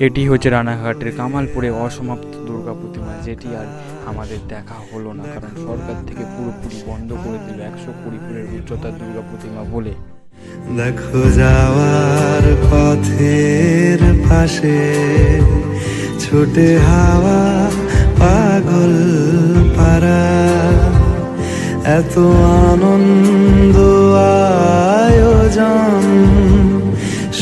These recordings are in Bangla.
এটি হচ্ছে রানাঘাটের কামালপুরে অসমাপ্ত দুর্গা প্রতিমা যেটি আর আমাদের দেখা হলো না কারণ সরকার থেকে পুরোপুরি বন্ধ করে দিল একশো কুড়ি ফুটের উচ্চতার দুর্গা প্রতিমা বলে। দেখো যাওয়ার পথের পাশে ছোটে হাওয়া পাগল পারা এত আনন্দ আয়োজন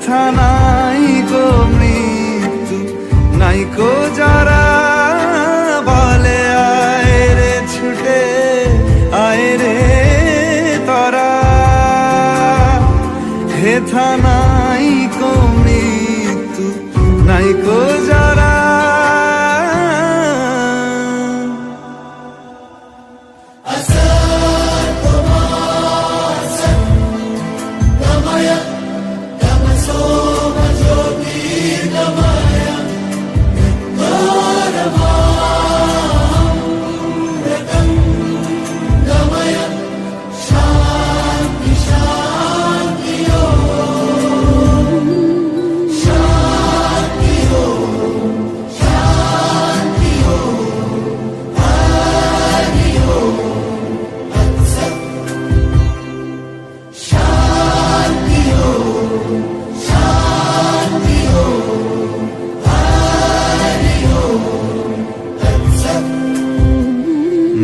হেথা নাই গো মৃত্যু, নাই গো যারা বলে, আয় রে ছুটে, আয় রে তারা। হেথা নাই গো মৃত্যু, নাই গো যারা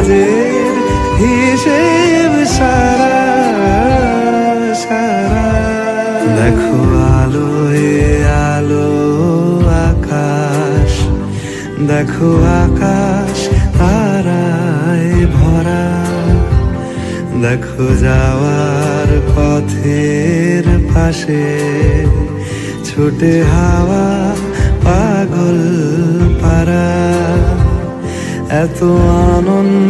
কাজের হিসেব সারা সারা। দেখো আলো এ আলো আকাশ। দেখো আকাশ, তারায় ভরা। দেখো যাওয়ার পথের পাশে ছোটে হাওয়া, পাগল পারা এত আনন্দ